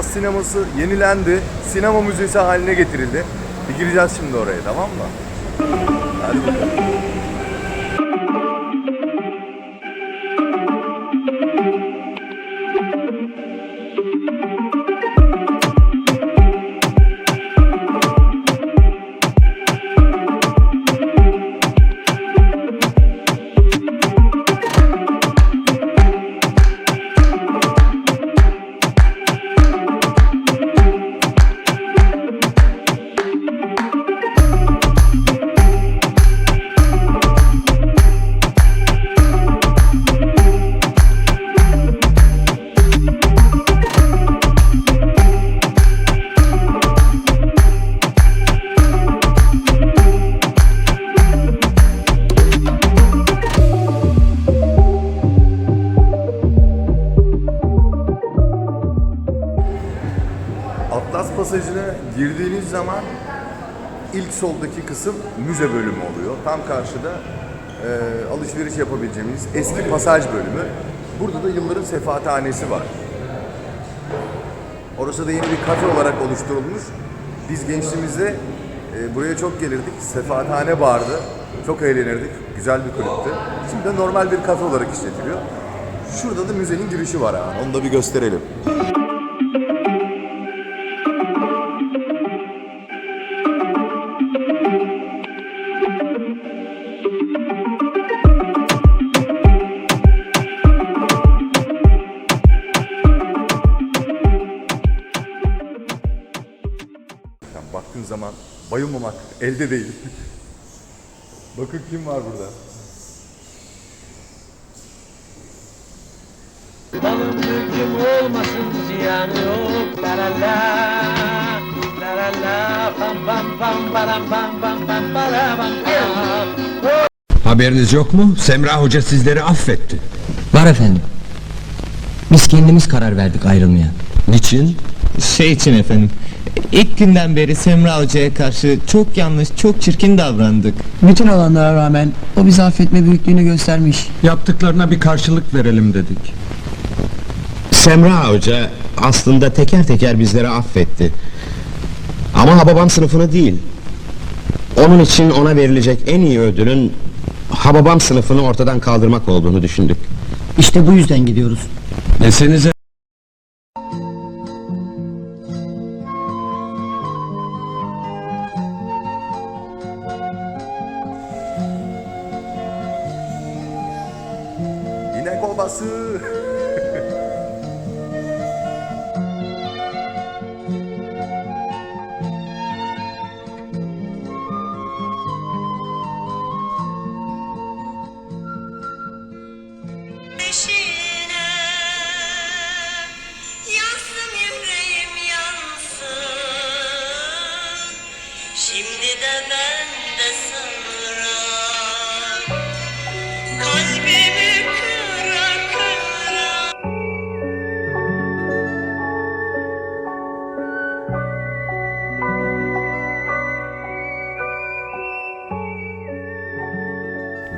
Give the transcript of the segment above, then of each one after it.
Atlas Sineması yenilendi. Sinema müzesi haline getirildi. Bir gireceğiz şimdi oraya tamam mı? Hadi bakalım. Girdiğiniz zaman ilk soldaki kısım müze bölümü oluyor. Tam karşıda e, alışveriş yapabileceğimiz eski pasaj bölümü. Burada da yılların sefahathanesi var. Orası da yeni bir kafe olarak oluşturulmuş. Biz gençliğimizde e, buraya çok gelirdik. Sefaathane vardı. Çok eğlenirdik. Güzel bir kulüptü. Şimdi de normal bir kafe olarak işletiliyor. Şurada da müzenin girişi var ha. Onu da bir gösterelim. Zaman bayılmamak elde değil. Bakın kim var burada. Balım bülbülüm olmasın ziyan yok la la la La la la pam pam pam param pam pam pam para pam pam Haberiniz yok mu? Semra Hoca sizleri affetti. Var efendim. Biz kendimiz karar verdik ayrılmaya. Niçin? Şey için efendim. İlk günden beri Semra Hoca'ya karşı çok yanlış, çok çirkin davrandık. Bütün olanlara rağmen o bizi affetme büyüklüğünü göstermiş. Yaptıklarına bir karşılık verelim dedik. Semra Hoca aslında teker teker bizleri affetti. Ama Hababam sınıfını değil. Onun için ona verilecek en iyi ödülün Hababam sınıfını ortadan kaldırmak olduğunu düşündük. İşte bu yüzden gidiyoruz. Desenize バス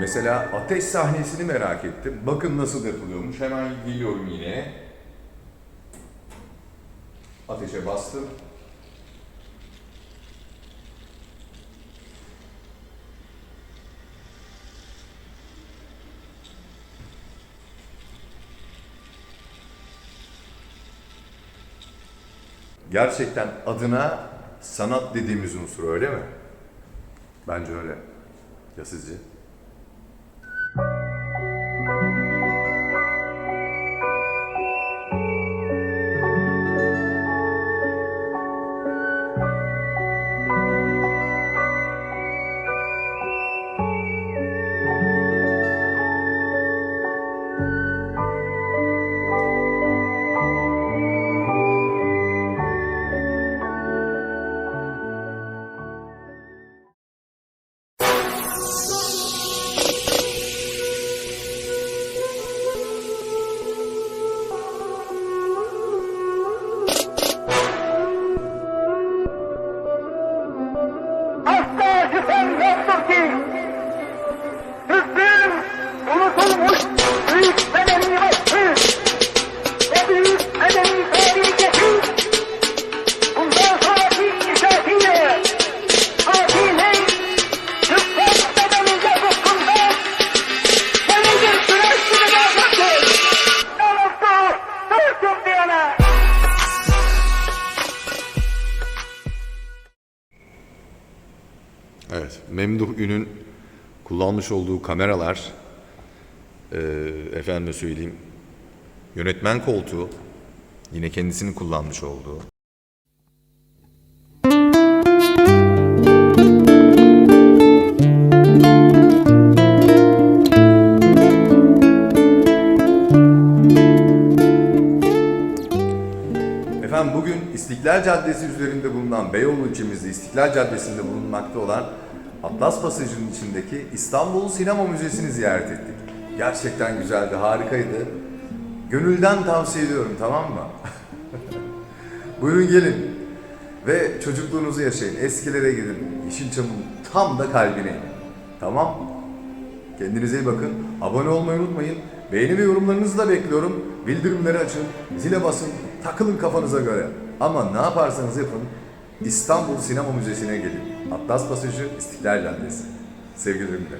Mesela ateş sahnesini merak ettim. Bakın nasıl yapılıyormuş. Hemen geliyorum yine. Ateşe bastım. Gerçekten adına sanat dediğimiz unsur öyle mi? Bence öyle. Ya sizce? thank you Memduh Ün'ün kullanmış olduğu kameralar, e, efendime söyleyeyim, yönetmen koltuğu, yine kendisinin kullanmış olduğu. Efendim bugün İstiklal Caddesi üzerinde bulunan Beyoğlu ilçemizde İstiklal Caddesi'nde bulunmakta olan Atlas Pasajı'nın içindeki İstanbul Sinema Müzesi'ni ziyaret ettik. Gerçekten güzeldi, harikaydı. Gönülden tavsiye ediyorum tamam mı? Buyurun gelin ve çocukluğunuzu yaşayın. Eskilere gidin. Yeşilçam'ın tam da kalbine. Tamam Kendinize iyi bakın. Abone olmayı unutmayın. Beğeni ve yorumlarınızı da bekliyorum. Bildirimleri açın, zile basın, takılın kafanıza göre. Ama ne yaparsanız yapın, İstanbul Sinema Müzesi'ne gelin. Atlas Pasajı İstiklal Caddesi. Sevgilerimle.